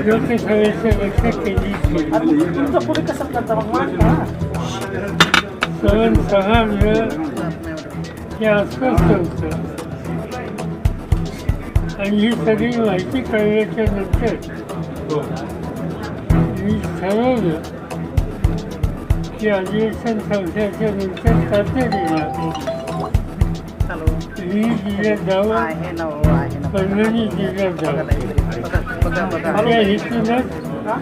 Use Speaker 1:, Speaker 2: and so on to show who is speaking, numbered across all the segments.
Speaker 1: लोकसभेच्या पेक्षा केली
Speaker 2: आता तुमचं पुढे कसं करता मग मांडा ना.
Speaker 1: सवन सहा वेळ हे अस्वस्थ होतं आणि ही सगळी माहिती कळल्याच्या नंतर मी ठरवलं की अधिवेशन संपल्याच्या नंतर तातडीला
Speaker 2: हॅलो
Speaker 1: मी जिल्ह्यात जावं
Speaker 2: आहे ना हो आहे ना
Speaker 1: परभणी जिल्ह्यात
Speaker 2: बघा
Speaker 1: जावं
Speaker 2: ना इकडे. बघा बघा बघा
Speaker 1: त्या हेतूनच
Speaker 2: हा?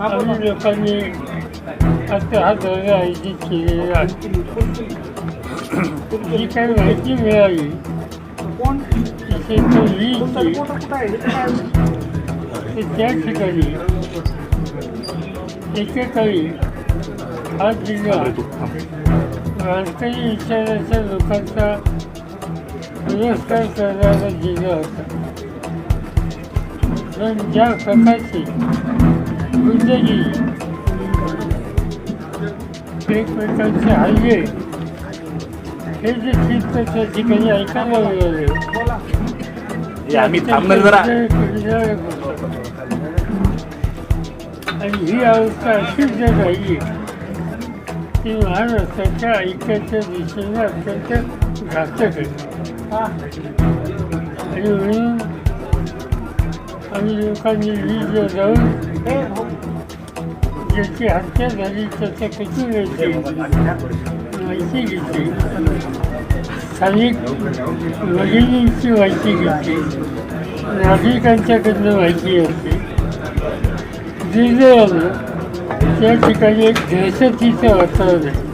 Speaker 2: हा, बोला.
Speaker 1: आम्ही लोकांनी आता हा दौरा आयोजित केलेला आहे जी काही माहिती मिळाली
Speaker 2: कोण
Speaker 1: तसे तो
Speaker 2: तुमचा
Speaker 1: वीजची
Speaker 2: रिपोर्टर कुठं आहे इथे काय?
Speaker 1: ते त्या ठिकाणी एकेकाळी हा जिल्हा वारकरी विचाराच्या लोकांचा पुरस्कार करणारा जिल्हा होता पण ज्या प्रकारची गुंडगी एकमेकांचे हल्ले हे जे चित्र त्या ठिकाणी ऐकायला मिळाले
Speaker 3: आम्ही थांबणार जरा.
Speaker 1: आणि ही अवस्था अशीच जर राहिली ती महाराष्ट्राच्या ऐक्याच्या दिशेने अत्यंत घातक आहे. आणि लोकांनी वीज जाऊन ज्याची हत्या झाली त्याचं कशी मिळते माहिती घेतली स्थानिक वडिलींची माहिती घेते नागरिकांच्याकडनं माहिती घेतली दुर्दैवानं त्या ठिकाणी एक दहशतीचं वातावरण आहे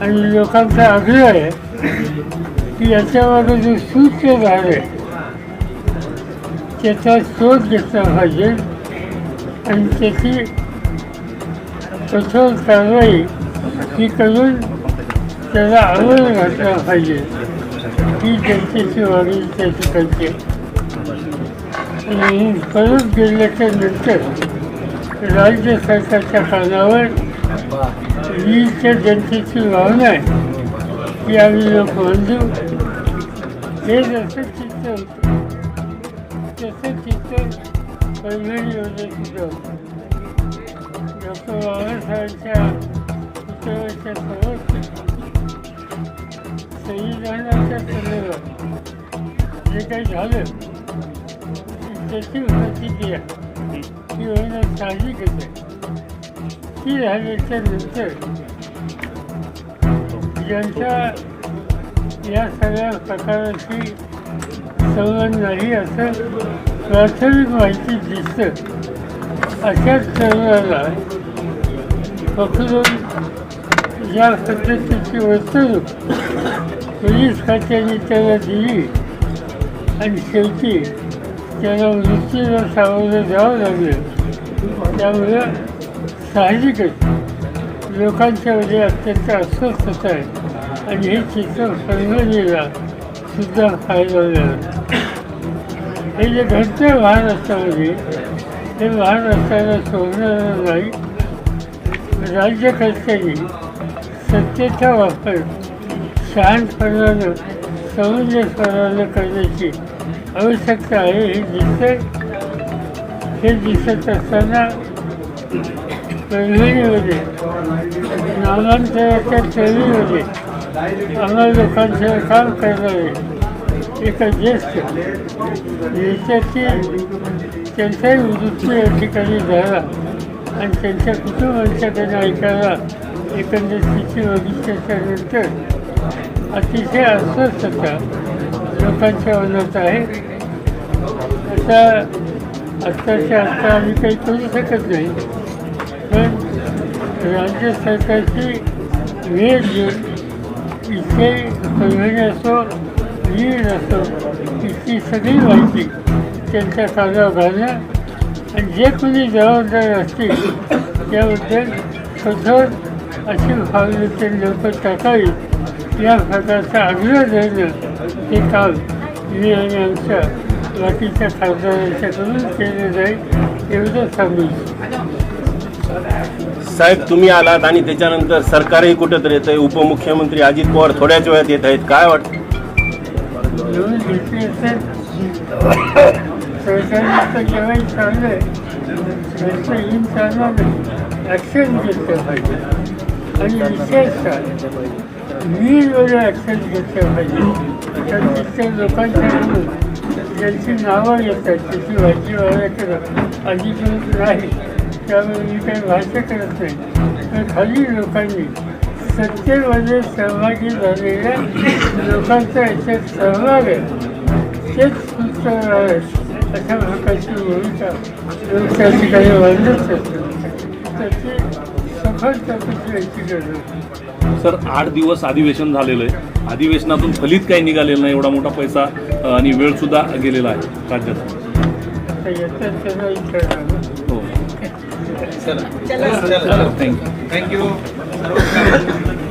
Speaker 1: आणि लोकांचा आग्रह आहे की याच्यामागे जे सूच्य आहे त्याचा शोध घेतला पाहिजे. आणि त्याची कठोर कारवाई ही करून त्याला आवड घातला पाहिजे. ही जनतेची मागणी त्या ठिकाणची. आणि परत गेल्याच्यानंतर राज्य सरकारच्या कानावर त्या जनतेची भावना आहे की आम्ही लोक बांधू हे जसं चित्र होतं तसं चित्र परभणीमध्ये सुद्धा होतं डॉक्टर बाबासाहेबांच्या पुतळ्याच्या समोर संविधानाच्या संदर्भात जे काही झालं त्याची प्रतिक्रिया ही होणं साहजिकच आहे ती झाल्याच्यानंतर ज्यांच्या या सगळ्या प्रकाराची संलग्न नाही असं प्राथमिक माहिती दिसतं. अशाच तरुणाला पकडून या पद्धतीची वर्तणूक पोलीस खात्याने त्याला दिली आणि शेवटी त्याला मृत्यूला सामोरं जावं लागलं त्यामुळं साहजिकच लोकांच्या लोकांच्यामध्ये अत्यंत अस्वस्थता आहे. आणि हे चित्र संघटनेला सुद्धा फायदा झाला हे जे घडतं महाराष्ट्रामध्ये हे महाराष्ट्राला सोडणार नाही. राज्यकर्त्यांनी सत्तेचा वापर शहाणपणानं सौंदर्यपणानं करण्याची आवश्यकता आहे हे दिसत हे दिसत असताना परभणीमध्ये नामांतराच्या चळवळीमध्ये आम्हाला लोकांचं काम करणारे एका ज्येष्ठ नेत्याची त्यांचाही मृत्यू या ठिकाणी झाला आणि त्यांच्या कुटुंबांच्याकडे ऐकायला एकंदर तिची बघितल्याच्या नंतर अतिशय अस्वस्थता लोकांच्या मनात आहे आता आत्ताच्या आत्ता आम्ही काही करू शकत नाही पण राज्य सरकारची वेळ घेऊन इथे परभणी असो वीर असो इथली सगळी माहिती त्यांच्या कानावर घालणं आणि जे कोणी जबाबदार असतील त्याबद्दल कठोर अशी भावना ते लोक टाकावीत या भागाचा आग्रह धरणं हे काम मी आणि आमच्या बाकीच्या खासदारांच्याकडून केलं जाईल एवढं सांगू इच्छितो.
Speaker 3: साहेब तुम्ही आलात आणि त्याच्यानंतर सरकारही कुठंतरी येत आहे. उपमुख्यमंत्री अजित पवार थोड्याच वेळात येत आहेत. काय वाटतं?
Speaker 1: येऊन घेतली असेल सहकार्याचं जेव्हाही ॲक्शन घेतलं पाहिजे आणि विशेषतः वीरवर ॲक्शन घेतलं पाहिजे तर लोकांच्याकडून ज्यांची नावं येतात त्याची भाजी वाढायचं अधिकृत नाही त्यामुळे मी काही भाष्य करत नाही तर खाली लोकांनी सत्तेमध्ये सहभागी झालेल्या लोकांचा याच्यात सहभाग आहे. तेच सुस्त आहे. अशा प्रकारची भूमिका लोक त्या ठिकाणी मांडत असतात त्याची सखोल चौकशी याची गरज.
Speaker 4: सर आठ दिवस अधिवेशन झालेलं आहे. अधिवेशनातून फलित काही निघालेलं नाही. एवढा मोठा पैसा आणि वेळ सुद्धा गेलेला आहे राज्यात.
Speaker 2: चला
Speaker 4: थँक्यू
Speaker 2: थँक्यू